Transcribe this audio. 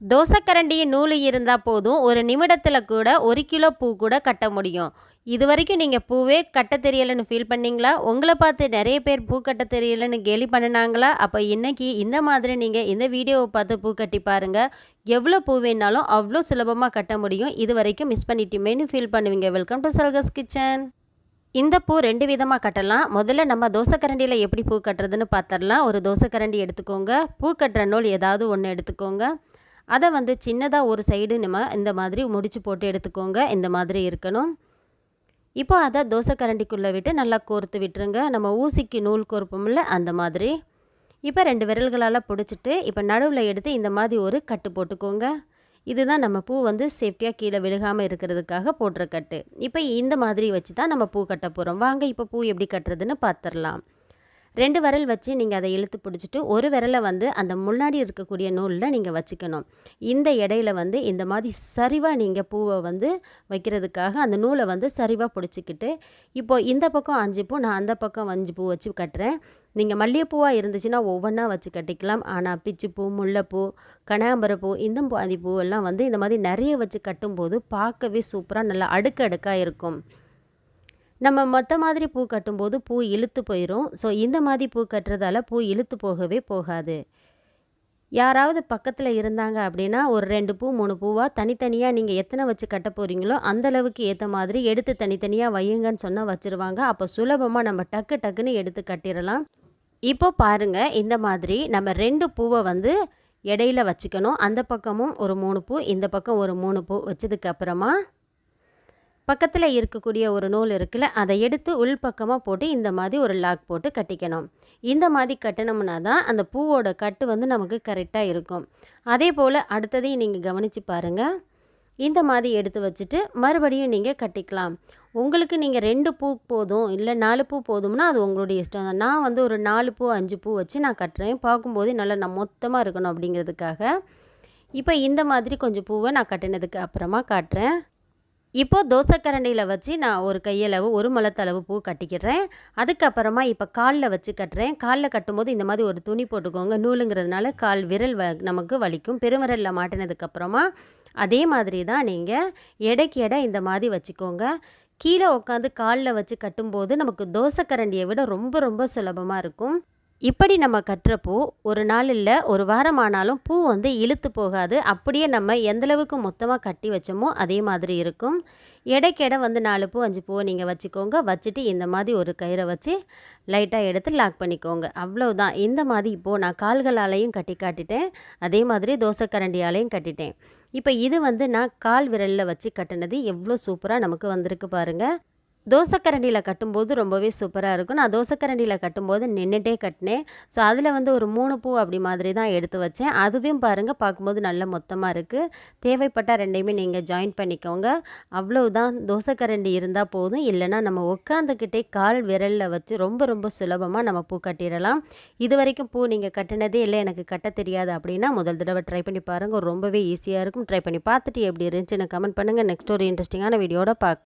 தோசைக்கரண்டியின் நூல் இருந்தால் போதும். ஒரு நிமிடத்தில் கூட ஒரு கிலோ பூ கூட கட்ட முடியும். இது வரைக்கும் நீங்கள் பூவே கட்ட தெரியலைன்னு ஃபீல் பண்ணீங்களா? உங்களை பார்த்து நிறைய பேர் பூ கட்ட தெரியலைன்னு கேலி பண்ணினாங்களா? அப்போ இன்றைக்கி இந்த மாதிரி நீங்கள் இந்த வீடியோவை பார்த்து பூ கட்டி பாருங்கள் எவ்வளோ பூ வேணாலும் அவ்வளோ சுலபமாக கட்ட முடியும். இது வரைக்கும் மிஸ் பண்ணிட்டுமேனு ஃபீல் பண்ணுவீங்க. வெல்கம் டு சல்கஸ் கிச்சன் இந்த பூ ரெண்டு விதமாக கட்டலாம். முதல்ல நம்ம தோசைக்கரண்டியில் எப்படி பூ கட்டுறதுன்னு பார்த்துடலாம் ஒரு தோசைக்கரண்டி எடுத்துக்கோங்க. பூ கட்டுற நூல் ஏதாவது ஒன்று எடுத்துக்கோங்க. அதை வந்து சின்னதாக ஒரு சைடு நம்ம இந்த மாதிரி முடிச்சு போட்டு எடுத்துக்கோங்க. இந்த மாதிரி இருக்கணும். இப்போ அதை தோசைக்கரண்டிக்குள்ளே விட்டு நல்லா கோர்த்து விட்டுருங்க. நம்ம ஊசிக்கு நூல் கோர்ப்போம்ல அந்த மாதிரி. இப்போ ரெண்டு விரல்களால் பிடிச்சிட்டு இப்போ நடுவில் எடுத்து இந்த மாதிரி ஒரு கட்டு போட்டுக்கோங்க. இதுதான் நம்ம பூ வந்து சேஃப்டியாக கீழே விழுகாமல் இருக்கிறதுக்காக போடுற கட்டு. இப்போ இந்த மாதிரி வச்சு தான் நம்ம பூ கட்ட போகிறோம் வாங்க இப்போ பூ எப்படி கட்டுறதுன்னு பார்த்துடலாம் ரெண்டு விரல் வச்சு நீங்கள் அதை இழுத்து பிடிச்சிட்டு ஒரு விரலை வந்து அந்த முன்னாடி இருக்கக்கூடிய நூலில் நீங்கள் வச்சுக்கணும். இந்த இடையில வந்து இந்த மாதிரி சரிவாக நீங்கள் பூவை வந்து வைக்கிறதுக்காக அந்த நூலை வந்து சரிவாக பிடிச்சிக்கிட்டு இப்போது இந்த பக்கம் அஞ்சு பூ நான் அந்த பக்கம் அஞ்சு பூ வச்சு கட்டுறேன். நீங்கள் மல்லிகைப்பூவாக இருந்துச்சுன்னா ஒவ்வொன்றா வச்சு கட்டிக்கலாம். ஆனால் பிச்சுப்பூ முல்லைப்பூ கனகாம்பரப்பூ இந்த பாதி பூவெல்லாம் வந்து இந்த மாதிரி நிறைய வச்சு கட்டும்போது பார்க்கவே சூப்பராக நல்லா அடுக்கு அடுக்காக இருக்கும். நம்ம மொத்த மாதிரி பூ கட்டும்போது பூ இழுத்து போயிடும் ஸோ இந்த மாதிரி பூ கட்டுறதால பூ இழுத்து போகவே போகாது. யாராவது பக்கத்தில் இருந்தாங்க அப்படின்னா ஒரு ரெண்டு பூ மூணு பூவாக தனித்தனியாக நீங்கள் எத்தனை வச்சு கட்ட போகிறீங்களோ அந்தளவுக்கு ஏற்ற மாதிரி எடுத்து தனித்தனியாக வையுங்கன்னு சொன்னால் வச்சுருவாங்க. அப்போ சுலபமாக நம்ம டக்கு டக்குன்னு எடுத்து கட்டிடலாம் இப்போ பாருங்கள் இந்த மாதிரி நம்ம ரெண்டு பூவை வந்து இடையில வச்சுக்கணும். அந்த பக்கமும் ஒரு மூணு பூ இந்த பக்கம் ஒரு மூணு பூ வச்சதுக்கப்புறமா பக்கத்தில் இருக்கக்கூடிய ஒரு நூல் இருக்குல்ல அதை எடுத்து உள் பக்கமாக போட்டு இந்த மாதிரி ஒரு லாக் போட்டு கட்டிக்கணும். இந்த மாதிரி கட்டினோம்னா தான் அந்த பூவோட கட்டு வந்து நமக்கு கரெக்டாக இருக்கும். அதே போல் அடுத்ததையும் நீங்கள் கவனித்து பாருங்கள் இந்த மாதிரி எடுத்து வச்சுட்டு மறுபடியும் நீங்கள் கட்டிக்கலாம். உங்களுக்கு நீங்கள் ரெண்டு பூ போதும் இல்லை நாலு பூ போதும்னா அது உங்களுடைய இஷ்டம் தான். நான் வந்து ஒரு நாலு பூ அஞ்சு பூ வச்சு நான் கட்டுறேன். பார்க்கும்போது நல்லா நான் மொத்தமாக இருக்கணும் அப்படிங்கிறதுக்காக. இப்போ இந்த மாதிரி கொஞ்சம் பூவை நான் கட்டினதுக்கு அப்புறமா காட்டுறேன். இப்போது தோசைக்கரண்டியில் வச்சு நான் ஒரு கையளவு ஒரு முளத்தளவு பூ கட்டிக்கிறேன். அதுக்கப்புறமா இப்போ காலில் வச்சு கட்டுறேன். காலில் கட்டும்போது இந்த மாதிரி ஒரு துணி போட்டுக்கோங்க. நூலுங்கிறதுனால கால் விரல் வ நமக்கு வலிக்கும். பெருவிரலில் மாட்டினதுக்கப்புறமா அதே மாதிரி தான் நீங்கள் எடைக்கு எடை இந்த மாதிரி வச்சுக்கோங்க. கீழே உட்காந்து காலில் வச்சு கட்டும்போது நமக்கு தோசைக்கரண்டியை விட ரொம்ப ரொம்ப சுலபமாக இருக்கும். இப்படி நம்ம கட்டுற பூ ஒரு நாள் இல்லை ஒரு வாரம் ஆனாலும் பூ வந்து இழுத்து போகாது. அப்படியே நம்ம எந்தளவுக்கு மொத்தமாக கட்டி வச்சோமோ அதே மாதிரி இருக்கும். எடைக்கெடை வந்து நாலு பூ அஞ்சு பூவை நீங்கள் வச்சுக்கோங்க. வச்சுட்டு இந்த மாதிரி ஒரு கயிறை வச்சு லைட்டாக எடுத்து லாக் பண்ணிக்கோங்க. அவ்வளோதான் இந்த மாதிரி இப்போது நான் கால்களாலையும் கட்டி காட்டிட்டேன். அதே மாதிரி தோசைக்கரண்டியாலையும் கட்டிட்டேன். இப்போ இது வந்து நான் கால் விரலில் வச்சு கட்டினது எவ்வளோ சூப்பராக நமக்கு வந்திருக்கு பாருங்கள் தோசைக்கரண்டியில் கட்டும்போது ரொம்பவே சூப்பராக இருக்கும். நான் தோசைக்கரண்டியில் கட்டும்போது நின்றுட்டே கட்டினேன். ஸோ அதில் வந்து ஒரு மூணு பூ அப்படி மாதிரி தான் எடுத்து வச்சேன். அதுவும் பாருங்கள் பார்க்கும்போது நல்ல மொத்தமாக இருக்குது தேவைப்பட்டால் ரெண்டையுமே நீங்கள் ஜாயின் பண்ணிக்கோங்க. அவ்வளவுதான். தோசைக்கரண்டி இருந்தால் போதும். இல்லைனா நம்ம உட்காந்துக்கிட்டே கால் விரலில் வச்சு ரொம்ப ரொம்ப சுலபமாக நம்ம பூ கட்டிடலாம். இது வரைக்கும் பூ நீங்கள் கட்டினதே இல்லை எனக்கு கட்ட தெரியாது அப்படின்னா முதல் தடவை ட்ரை பண்ணி பாருங்கள் ரொம்பவே ஈஸியாக இருக்கும். ட்ரை பண்ணி பார்த்துட்டு எப்படி இருந்துச்சுன்னு கமெண்ட் பண்ணுங்கள் நெக்ஸ்ட் ஒரு இன்ட்ரெஸ்டிங்கான வீடியோட பார்க்க